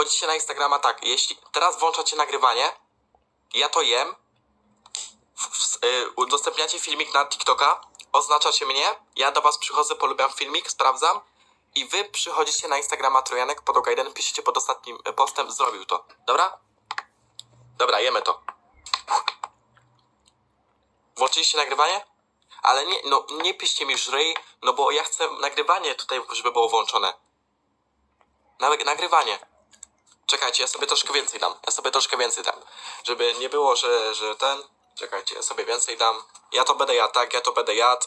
wchodzicie na Instagrama tak, jeśli teraz włączacie nagrywanie, ja to jem, w, w, y, udostępniacie filmik na TikToka, oznaczacie mnie, ja do was przychodzę, polubiam filmik, sprawdzam i wy przychodzicie na Instagrama Trojanek pod 1, piszecie pod ostatnim y, postem, zrobił to. Dobra? Dobra, jemy to. Włączyliście nagrywanie? Ale nie, no nie piszcie mi żryj, no bo ja chcę nagrywanie tutaj, żeby było włączone. Nagrywanie. Czekajcie, ja sobie troszkę więcej dam. Ja sobie troszkę więcej dam. Żeby nie było, że, że ten. Czekajcie, ja sobie więcej dam. Ja to będę jadł, tak, ja to będę jadł.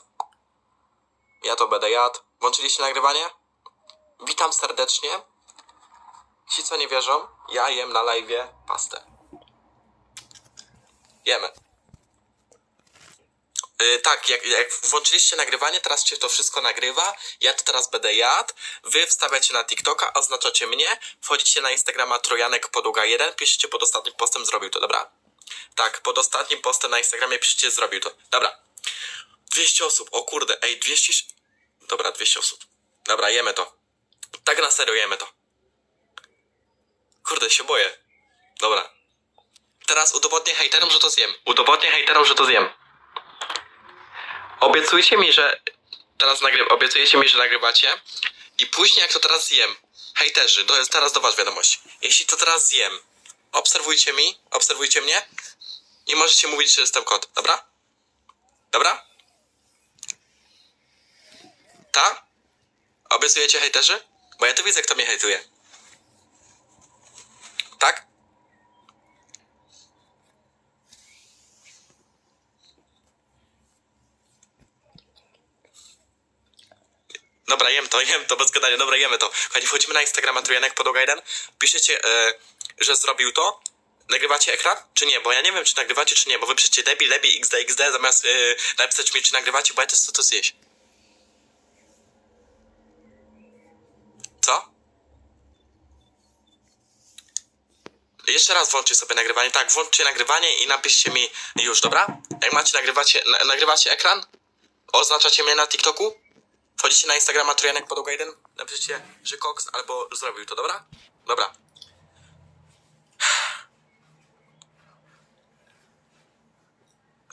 Ja to będę jadł. Włączyliście nagrywanie? Witam serdecznie. Ci, co nie wierzą, ja jem na live pastę. Jemy. Yy, tak, jak, jak włączyliście nagrywanie, teraz się to wszystko nagrywa. Ja to teraz będę jadł. Wy wstawiacie na TikToka, oznaczacie mnie. Wchodzicie na Instagrama Trojanek Podługa 1, piszecie pod ostatnim postem, zrobił to, dobra? Tak, pod ostatnim postem na Instagramie piszecie, zrobił to. Dobra. 200 osób, o kurde, ej, 200... Dobra, 200 osób. Dobra, jemy to. Tak na serio jemy to. Kurde, się boję. Dobra. Teraz udowodnię hejterom, że to zjem. Udowodnię hejterom, że to zjem. Obiecujcie mi, że teraz nagry... obiecujecie mi, że nagrywacie i później jak to teraz zjem, hejterzy, to jest teraz do was wiadomość. Jeśli to teraz zjem, obserwujcie mi, obserwujcie mnie i możecie mówić, że jestem kot, dobra? Dobra? Ta? Obiecujecie hejterzy? Bo ja tu widzę, kto mnie hejtuje. Tak? Dobra, jem to, jem to, bez gadania, dobra, jemy to. Kochani, wchodzimy na Instagrama Trojanek Podłoga 1, piszecie, e, że zrobił to, nagrywacie ekran, czy nie, bo ja nie wiem, czy nagrywacie, czy nie, bo wy piszecie debil, lebi, xd, xd, zamiast e, napisać mi, czy nagrywacie, bo ja też chcę to zjeść. Co? Jeszcze raz włączcie sobie nagrywanie. Tak, włączcie nagrywanie i napiszcie mi już, dobra? Jak macie, nagrywacie, na, nagrywacie ekran, oznaczacie mnie na TikToku, wchodzicie na Instagrama Trojanek Podłoga 1, napiszcie, że Cox albo zrobił to, dobra? Dobra.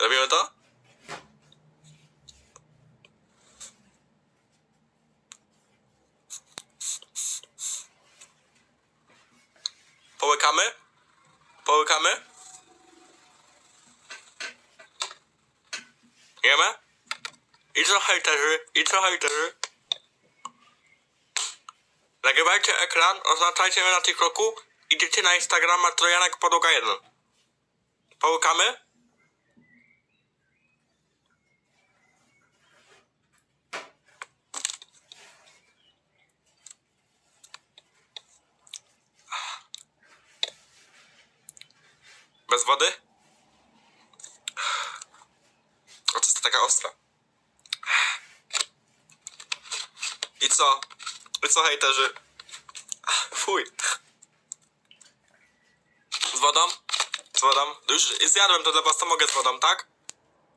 Robimy to? Połykamy? Połykamy? Jemy? I co hejterzy? I co hejterzy? Nagrywajcie ekran, oznaczajcie na TikToku, idziecie na Instagrama Trojanek Podłoga 1. Połykamy? Bez wody? O, to jest taka ostra. I co? I co hejterzy? Fuj. Z wodą? Z wodą? Już zjadłem to dla was, to mogę z wodą, tak?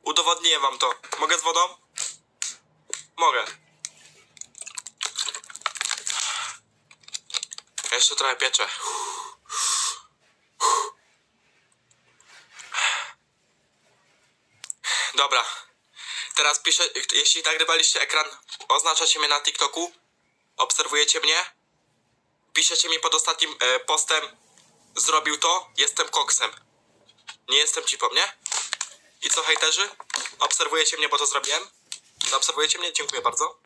Udowodnię wam to. Mogę z wodą? Mogę. Jeszcze trochę piecze. Dobra. Teraz piszę, jeśli nagrywaliście ekran, oznaczacie mnie na TikToku, obserwujecie mnie, piszecie mi pod ostatnim e, postem, zrobił to, jestem koksem. Nie jestem cipą, nie? I co hejterzy? Obserwujecie mnie, bo to zrobiłem? Obserwujecie mnie? Dziękuję bardzo.